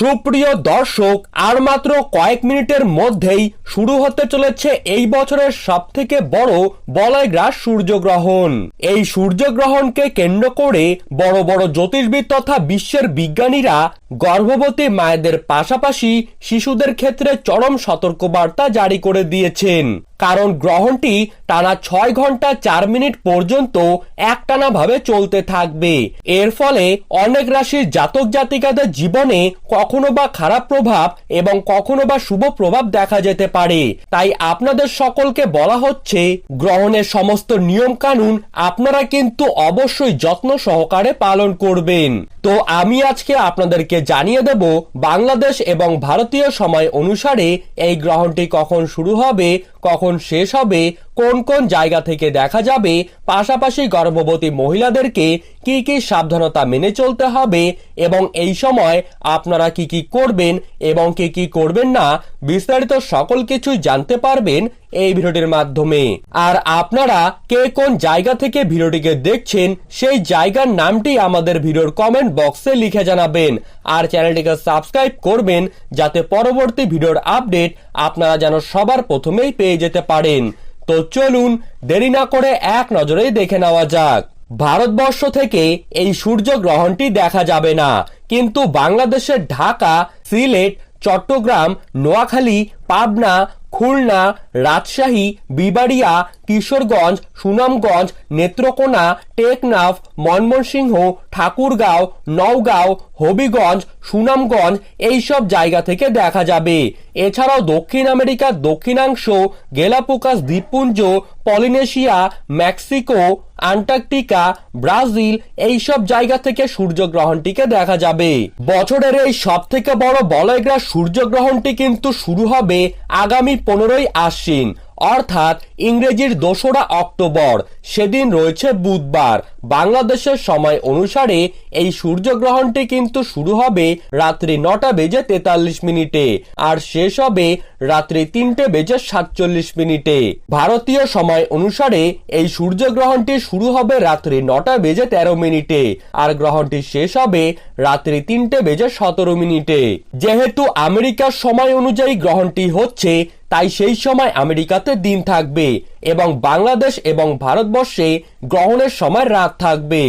সুপ্রিয় দর্শক আর মাত্র কয়েক মিনিটের মধ্যেই শুরু হতে চলেছে এই বছরের সব থেকে বড় বলয়গ্রাস সূর্যগ্রহণ। এই সূর্যগ্রহণকে কেন্দ্র করে বড় বড় জ্যোতির্বিদ তথা বিশ্বের বিজ্ঞানীরা গর্ভবতী মায়েদের পাশাপাশি শিশুদের ক্ষেত্রে চরম সতর্কবার্তা জারি করে দিয়েছেন। কারণ গ্রহণটি টানা ছয় ঘণ্টা চার মিনিট পর্যন্ত একটানা ভাবে চলতে থাকবে। এর ফলে অনেক রাশির জাতক জাতিকাদের জীবনে কখনো বা খারাপ প্রভাব এবং কখনো বা শুভ প্রভাব দেখা যেতে পারে। তাই আপনাদের সকলকে বলা হচ্ছে, গ্রহণের সমস্ত নিয়ম কানুন আপনারা কিন্তু অবশ্যই যত্ন সহকারে পালন করবেন। তো আমি আজকে আপনাদেরকে জানিয়ে দেব, বাংলাদেশ এবং ভারতীয় সময় অনুসারে এই গ্রহণটি কখন শুরু হবে কখন শেষ হবে, কোন কোন জায়গা থেকে দেখা যাবে, পাশাপাশি গর্ভবতী মহিলাদেরকে কি কি সাবধানতা মেনে চলতে হবে এবং এই সময় আপনারা কি কি করবেন এবং কি কি করবেন না, বিস্তারিত সকল কিছুই জানতে পারবেন এই ভিডিওটির মাধ্যমে। আর আপনারা কে কোন জায়গা থেকে ভিডিওটিকে দেখছেন, সেই জায়গার নামটি আমাদের ভিডিওর কমেন্ট বক্সে লিখে জানাবেন। আর চ্যানেলটিকে সাবস্ক্রাইব করবেন, যাতে পরবর্তী ভিডিওর আপডেট আপনারা যেন সবার প্রথমেই পেয়ে যেতে পারেন। তো চলুন দেরি না করে এক নজরেই দেখে নেওয়া যাক। ভারতবর্ষ থেকে এই সূর্য গ্রহণটি দেখা যাবে না। কিন্তু বাংলাদেশের ঢাকা, সিলেট, চট্টগ্রাম, নোয়াখালী, পাবনা, খুলনা, রাজশাহী, বিবাড়িয়া কিশোরগঞ্জ, সুনামগঞ্জ, নেত্রকোনা, টেকনাফ ময়মনসিংহ ঠাকুরগাঁও, নওগাঁও, হবিগঞ্জ, সুনামগঞ্জ এইসব জায়গা থেকে দেখা যাবে। এছাড়াও দক্ষিণ আমেরিকার দক্ষিণাংশ, গেলাপুকাস দ্বীপপুঞ্জ, পলিনেশিয়া, মেক্সিকো, আন্টার্কটিকা, ব্রাজিল এইসব জায়গা থেকে সূর্যগ্রহণটিকে দেখা যাবে। বছরের এই সব থেকে বড় বলয়গ্রাস সূর্যগ্রহণটি কিন্তু শুরু হবে আগামী পনেরোই আশ্বিন। অর্থাৎ ইংরেজির দোসরা অক্টোবর। সেদিন রয়েছে বুধবার। বাংলাদেশের সময় অনুসারে এই সূর্যগ্রহণটি কিন্তু শুরু হবে রাত্রি নটা বেজে তেতাল্লিশ মিনিটে আর শেষ হবে রাত্রি তিনটে বেজে সাতচল্লিশ মিনিটে। ভারতীয় সময় অনুসারে এই সূর্যগ্রহণটি শুরু হবে রাত্রি নটা বেজে তেরো মিনিটে আর গ্রহণটি শেষ হবে রাত্রি তিনটে বেজে সতেরো মিনিটে। যেহেতু আমেরিকার সময় অনুযায়ী গ্রহণটি হচ্ছে তাই সেই সময় আমেরিকাতে দিন থাকবে এবং বাংলাদেশ এবং ভারতবর্ষে গ্রহণের সময় রাত থাকবে।